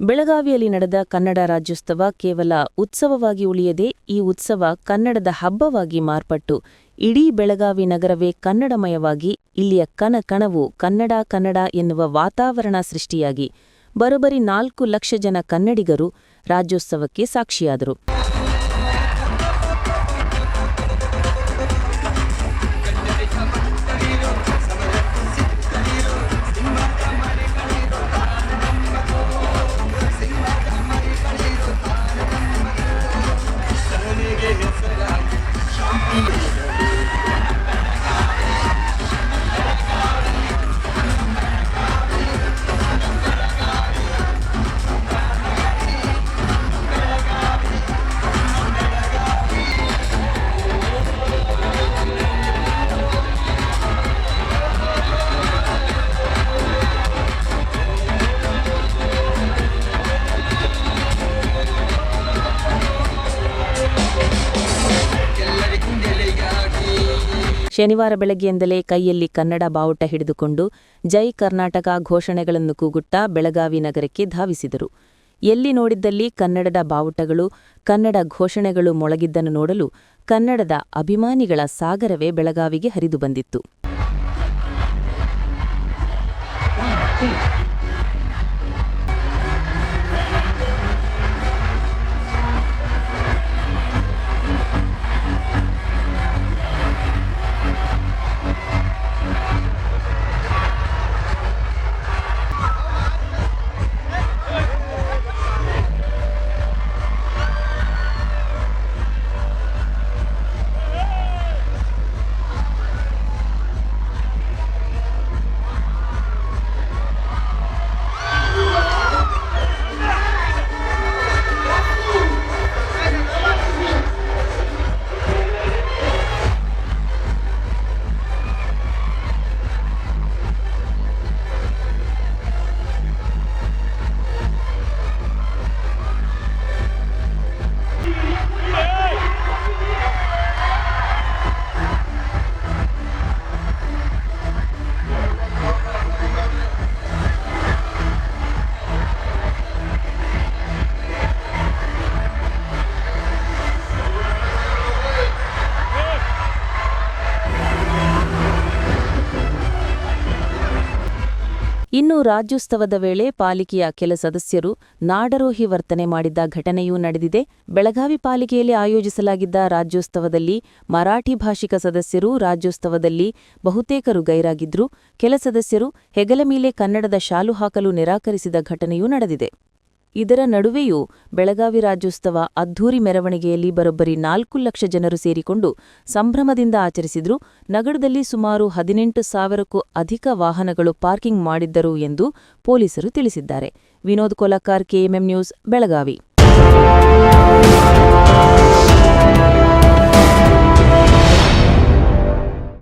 ಬೆಳಗಾವಿಯಲ್ಲಿ ನಡೆದ ಕನ್ನಡ ರಾಜ್ಯೋತ್ಸವ ಕೇವಲ ಉತ್ಸವವಾಗಿ ಉಳಿಯದೆ ಈ ಉತ್ಸವ ಕನ್ನಡದ ಹಬ್ಬವಾಗಿ ಮಾರ್ಪಟ್ಟು, ಇಡೀ ಬೆಳಗಾವಿ ನಗರವೇ ಕನ್ನಡಮಯವಾಗಿ, ಇಲ್ಲಿಯ ಕನ ಕಣವು ಕನ್ನಡ ಕನ್ನಡ ಎನ್ನುವ ವಾತಾವರಣ ಸೃಷ್ಟಿಯಾಗಿ, ಬರೋಬ್ಬರಿ ನಾಲ್ಕು ಲಕ್ಷ ಜನ ಕನ್ನಡಿಗರು ರಾಜ್ಯೋತ್ಸವಕ್ಕೆ ಸಾಕ್ಷಿಯಾದರು. ಶನಿವಾರ ಬೆಳಗ್ಗೆಯಿಂದಲೇ ಕೈಯಲ್ಲಿ ಕನ್ನಡ ಬಾವುಟ ಹಿಡಿದುಕೊಂಡು ಜೈ ಕರ್ನಾಟಕ ಘೋಷಣೆಗಳನ್ನು ಕೂಗುತ್ತಾ ಬೆಳಗಾವಿ ನಗರಕ್ಕೆ ಧಾವಿಸಿದರು. ಎಲ್ಲಿ ನೋಡಿದ್ದಲ್ಲಿ ಕನ್ನಡದ ಬಾವುಟಗಳು, ಕನ್ನಡ ಘೋಷಣೆಗಳು ಮೊಳಗಿದ್ದನ್ನು ನೋಡಲು ಕನ್ನಡದ ಅಭಿಮಾನಿಗಳ ಸಾಗರವೇ ಬೆಳಗಾವಿಗೆ ಹರಿದು ಬಂದಿತ್ತು. ಇನ್ನು ರಾಜ್ಯೋತ್ಸವದ ವೇಳೆ ಪಾಲಿಕೆಯ ಕೆಲ ಸದಸ್ಯರು ನಾಡರೋಹಿ ವರ್ತನೆ ಮಾಡಿದ್ದ ಘಟನೆಯೂ ನಡೆದಿದೆ. ಬೆಳಗಾವಿ ಪಾಲಿಕೆಯಲ್ಲಿ ಆಯೋಜಿಸಲಾಗಿದ್ದ ರಾಜ್ಯೋತ್ಸವದಲ್ಲಿ ಮರಾಠಿ ಭಾಷಿಕ ಸದಸ್ಯರು ರಾಜ್ಯೋತ್ಸವದಲ್ಲಿ ಬಹುತೇಕರು ಗೈರಾಗಿದ್ರು. ಕೆಲ ಸದಸ್ಯರು ಹೆಗಲ ಮೇಲೆ ಕನ್ನಡದ ಶಾಲು ಹಾಕಲು ನಿರಾಕರಿಸಿದ ಘಟನೆಯೂ ನಡೆದಿದೆ. ಇದರ ನಡುವೆಯೂ ಬೆಳಗಾವಿ ರಾಜ್ಯೋತ್ಸವ ಅದ್ಧೂರಿ ಮೆರವಣಿಗೆಯಲ್ಲಿ ಬರೋಬ್ಬರಿ ನಾಲ್ಕು ಲಕ್ಷ ಜನರು ಸೇರಿಕೊಂಡು ಸಂಭ್ರಮದಿಂದ ಆಚರಿಸಿದ್ರು. ನಗರದಲ್ಲಿ ಸುಮಾರು ಹದಿನೆಂಟು ಸಾವಿರಕ್ಕೂ ಅಧಿಕ ವಾಹನಗಳು ಪಾರ್ಕಿಂಗ್ ಮಾಡಿದ್ದರು ಎಂದು ಪೊಲೀಸರು ತಿಳಿಸಿದ್ದಾರೆ. Vinod Kolakar KMM news, Belagavi.